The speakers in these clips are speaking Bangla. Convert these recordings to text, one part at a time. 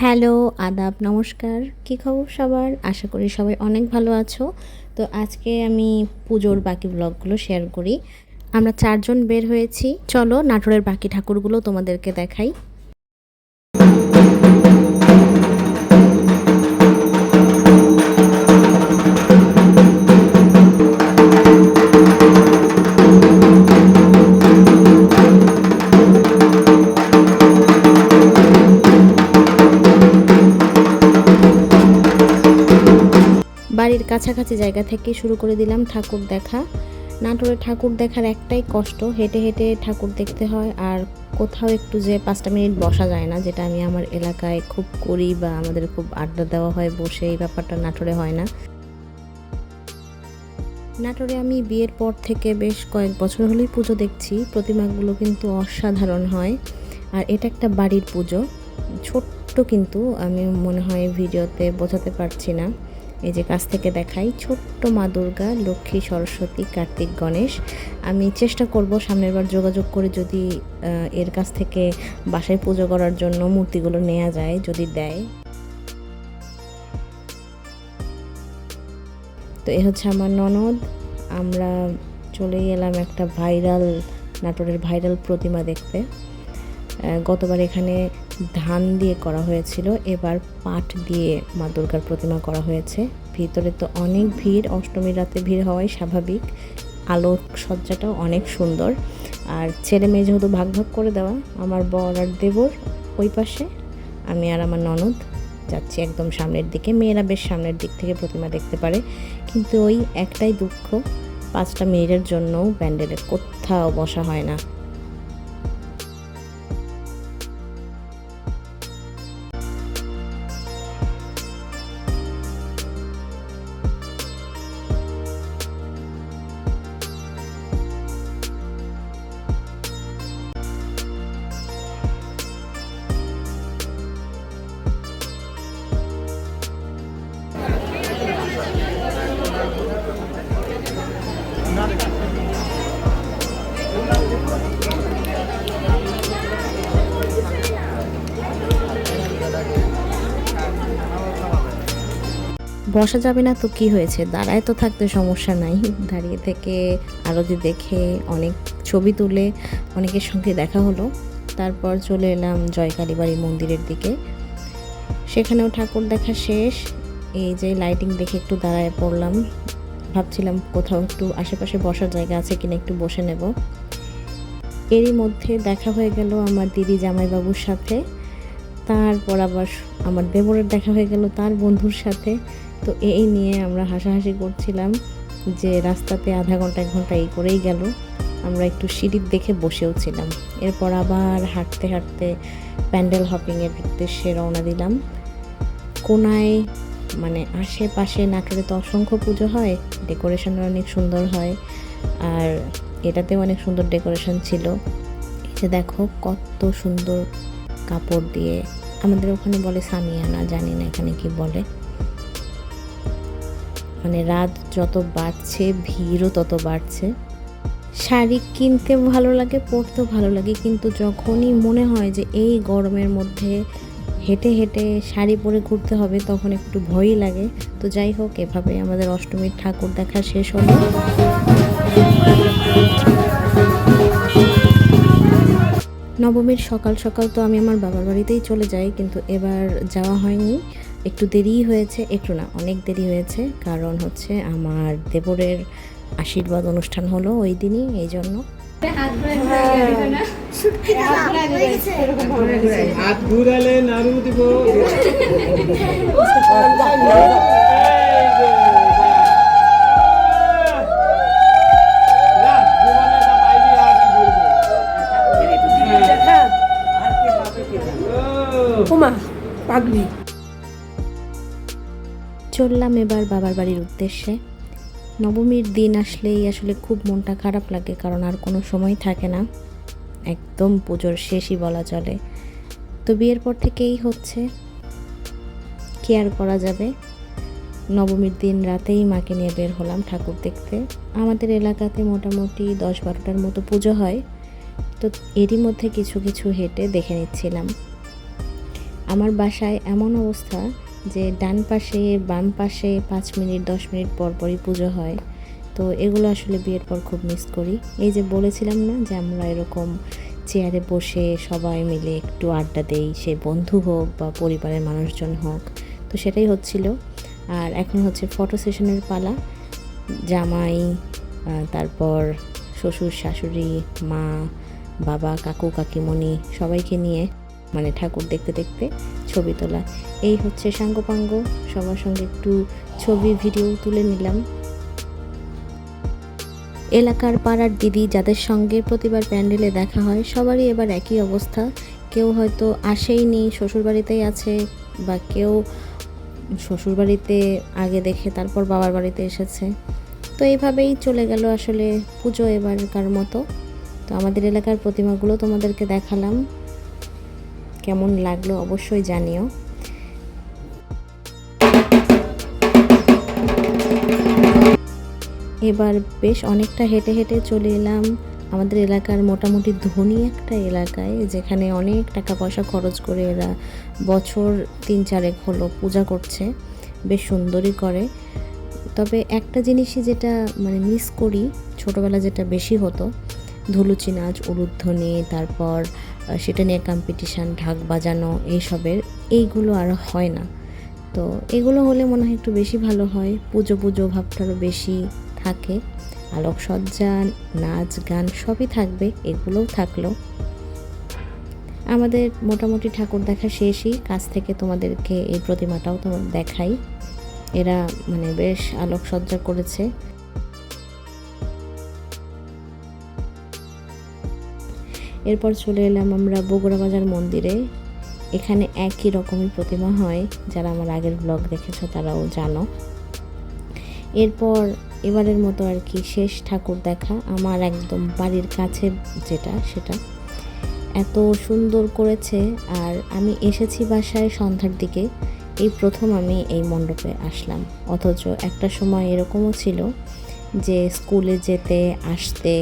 হ্যালো, আদাব, নমস্কার। কি খবর সবার? আশা করি সবাই অনেক ভালো আছো। তো আজকে আমি পুজোর বাকি ব্লগগুলো শেয়ার করি। আমরা চারজন বের হয়েছি। চলো নাটোরের বাকি ঠাকুরগুলো তোমাদেরকে দেখাই। কাছাকাছি জায়গা থেকে শুরু করে দিলাম ঠাকুর দেখা। নাটোরে ঠাকুর দেখার একটাই কষ্ট, হেঁটে হেঁটে ঠাকুর দেখতে হয় আর কোথাও একটু যে পাঁচটা মিনিট বসা যায় না, যেটা আমি আমার এলাকায় খুব করি বা আমাদের খুব আড্ডা দেওয়া হয় বসে, এই ব্যাপারটা নাটোরে হয় না। নাটোরে আমি বিয়ের পর থেকে বেশ কয়েক বছর হলেই পুজো দেখছি, প্রতিমাগুলো কিন্তু অসাধারণ হয়। আর এটা একটা বাড়ির পুজো, ছোট্ট কিন্তু আমি মনে হয় ভিডিওতে বোঝাতে পারছি না। এই যে কাছ থেকে দেখাই, ছোট্ট মা দুর্গা, লক্ষ্মী, সরস্বতী, কার্তিক, গণেশ। আমি চেষ্টা করব সামনের বার যোগাযোগ করে যদি এর কাছ থেকে বাসায় পুজো করার জন্য মূর্তিগুলো নেওয়া যায়, যদি দেয়। তো এ হচ্ছে আমার ননদ। আমরা চলে এলাম একটা ভাইরাল নাটোরের ভাইরাল প্রতিমা দেখতে। গতবার এখানে ধান দিয়ে করা হয়েছিল। এবার পাট দিয়ে মা দুর্গার প্রতিমা করা হয়েছে। ভিতরে তো অনেক ভিড়, অষ্টমীর রাতে ভিড় হওয়াই স্বাভাবিক। আলোক সজ্জাটাও অনেক সুন্দর। আর ছেলে মেয়ে যেহেতু ভাগ ভাগ করে দেওয়া, আমার বর আর দেবর ওই পাশে, আমি আর আমার ননদ যাচ্ছি একদম সামনের দিকে। মেয়েরা বেশ সামনের দিক থেকে প্রতিমা দেখতে পারে। কিন্তু ওই একটাই দুঃখ, পাঁচটা মিনিটের জন্যও প্যান্ডেলে কোথাও বসা হয় না। বসা যাবে না, তো কি হয়েছে? দাঁড়ায় তো থাকতে সমস্যা নাই। দাঁড়িয়ে থেকে আরতি দেখে অনেক ছবি তুলে অনেকের সঙ্গে দেখা হলো। তারপর চলে এলাম জয় কালীবাড়ি মন্দিরের দিকে। সেখানেও ঠাকুর দেখা শেষ। এই যে লাইটিং দেখে একটু দাঁড়ায় পড়লাম। ভাবছিলাম কোথাও একটু আশেপাশে বসার জায়গা আছে কিনা একটু বসে নেব। এরই মধ্যে দেখা হয়ে গেল আমার দিদি জামাইবাবুর সাথে। তারপর আবার আমার দেবরের দেখা হয়ে গেল তার বন্ধুর সাথে। তো এই নিয়ে আমরা হাসাহাসি করছিলাম যে রাস্তাতে আধা ঘণ্টা, এক ঘণ্টা এই করেই গেল। আমরা একটু সিঁড়ির দেখে বসেও ছিলাম। এরপর আবার হাঁটতে হাঁটতে প্যান্ডেল হপিংয়ের উদ্দেশ্যে রওনা দিলাম। কোনায় মানে আশেপাশে নাটোরে তো অসংখ্য পুজো হয় ডেকোরেশন অনেক সুন্দর হয়, আর এটাতেও অনেক সুন্দর ডেকোরেশন ছিল। যে দেখো কত সুন্দর কাপড় দিয়ে, আমাদের ওখানে বলে সামিয়ানা, জানি না এখানে কি বলে। মানে রাত যত বাড়ছে, ভিড়ও তত বাড়ছে। শাড়ি কিনতে ভালো লাগে, পরতেও ভালো লাগে, কিন্তু যখনই মনে হয় যে এই গরমের মধ্যে হেঁটে হেঁটে শাড়ি পরে ঘুরতে হবে, তখন একটু ভয়ই লাগে। তো যাই হোক, এভাবে আমাদের অষ্টমীর ঠাকুর দেখা শেষ হলো। নবমীর সকাল সকাল তো আমি আমার বাবার বাড়িতেই চলে যাই, কিন্তু এবার যাওয়া হয়নি। একটু দেরিই হয়েছে একটু না অনেক দেরি হয়েছে। কারণ হচ্ছে আমার দেবরের আশীর্বাদ অনুষ্ঠান হলো ওই দিনই এই জন্য। হাত ঘুরালে নাড়ু দিব। পাগলি। চললাম এবার বাবার বাড়ির উদ্দেশ্যে। নবমীর দিন আসলেই আসলে খুব মনটা খারাপ লাগে, কারণ আর কোনো সময় থাকে না। একদম পুজোর শেষই বলা চলে। তো বিয়ের পর থেকেই হচ্ছে কেয়ার করা যাবে? নবমীর দিন রাতেই মাকে নিয়ে বের হলাম ঠাকুর দেখতে। আমাদের এলাকাতে মোটামুটি দশ বারোটার মতো পুজো হয়। তো এরই মধ্যে কিছু কিছু হেঁটে দেখে নিচ্ছিলাম। আমার বাসায় এমন অবস্থা যে ডান পাশে, বাম পাশে পাঁচ মিনিট, দশ মিনিট পর পরই পুজো হয়। তো এগুলো আসলে বিয়ের পর খুব মিস করি। এই যে বলেছিলাম না যে আমরা এরকম চেয়ারে বসে সবাই মিলে একটু আড্ডা দেই, সে বন্ধু হোক বা পরিবারের মানুষজন হোক, তো সেটাই হচ্ছিল। আর এখন হচ্ছে ফটো সেশনের পালা। জামাই তারপর শ্বশুর, শাশুড়ি, মা, বাবা, কাকু, কাকিমণি সবাইকে নিয়ে মানে ঠাকুর দেখতে দেখতে ছবি তোলা। এই হচ্ছে সাঙ্গপাঙ্গ। সবার সঙ্গে একটু ছবি ভিডিও তুলে নিলাম। এলাকার পাড়ার দিদি যাদের সঙ্গে প্রতিবার প্যান্ডেলে দেখা হয়, সবারই এবার একই অবস্থা। কেউ হয়তো আসেইনি শ্বশুরবাড়িতেই আছে বা কেউ শ্বশুরবাড়িতে আগে দেখে তারপর বাবার বাড়িতে এসেছে। তো এইভাবেই চলে গেল আসলে পুজো এবারকার মতো। তো আমাদের এলাকার প্রতিমাগুলো তোমাদেরকে দেখালাম। কেমন লাগল অবশ্যই জানিও। এবার বেশ অনেকটা হেঁটে হেঁটে চলে এলাম। আমাদের এলাকার মোটামুটি ধনী একটা এলাকায়, যেখানে অনেক টাকা পয়সা খরচ করে এরা বছর তিন চারেক হলো পূজা করছে। বেশ সুন্দরই করে। তবে একটা জিনিসই যেটা মানে মিস করি, ছোটোবেলা যেটা বেশি হতো ধুলুচি নাচ উলুধ্বনি, তারপর সেটা নিয়ে কম্পিটিশান ঢাক বাজানো এইসবের এইগুলো আর হয় না। তো এগুলো হলে মনে হয় একটু বেশি ভালো হয়। পুজো পুজো ভাবটারও বেশি থাকে। আলোকসজ্জা, নাচ গান সবই থাকবে, এগুলোও থাকল। আমাদের মোটামুটি ঠাকুর দেখা শেষই। কাছ থেকে তোমাদেরকে এই প্রতিমাটাও তোমার দেখাই। এরা মানে বেশ আলোকসজ্জা করেছে। এরপর চলে এলাম আমরা বগুড়া বাজার মন্দিরে। এখানে একই রকমই প্রতিমা হয়, যারা আমার আগের ব্লগ দেখেছ তারাও জানো। এরপর এবারের মতো আর কি শেষ ঠাকুর দেখা, আমার একদম বাড়ির কাছে যেটা, সেটা। এত সুন্দর করেছে, আর আমি এসেছি বাসায় সন্ধ্যার দিকে, এই প্রথম আমি এই মণ্ডপে আসলাম। অথচ একটা সময় এরকমও ছিল যে স্কুলে যেতে, আসতে,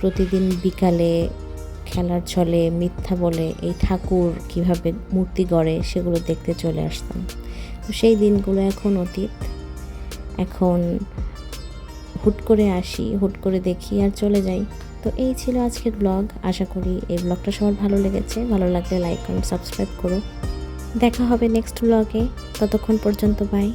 প্রতিদিন বিকালে খেলার ছলে মিথ্যা বলে এই ঠাকুর কীভাবে মূর্তি গড়ে সেগুলো দেখতে চলে আসতাম। তো সেই দিনগুলো এখন অতীত। এখন হুট করে আসি, হুট করে দেখি আর চলে যাই। তো এই ছিল আজকের ব্লগ। আশা করি এই ব্লগটা সবার ভালো লেগেছে। ভালো লাগলে লাইক কমেন্ট সাবস্ক্রাইব করো। দেখা হবে নেক্সট ব্লগে ততক্ষণ পর্যন্ত বাই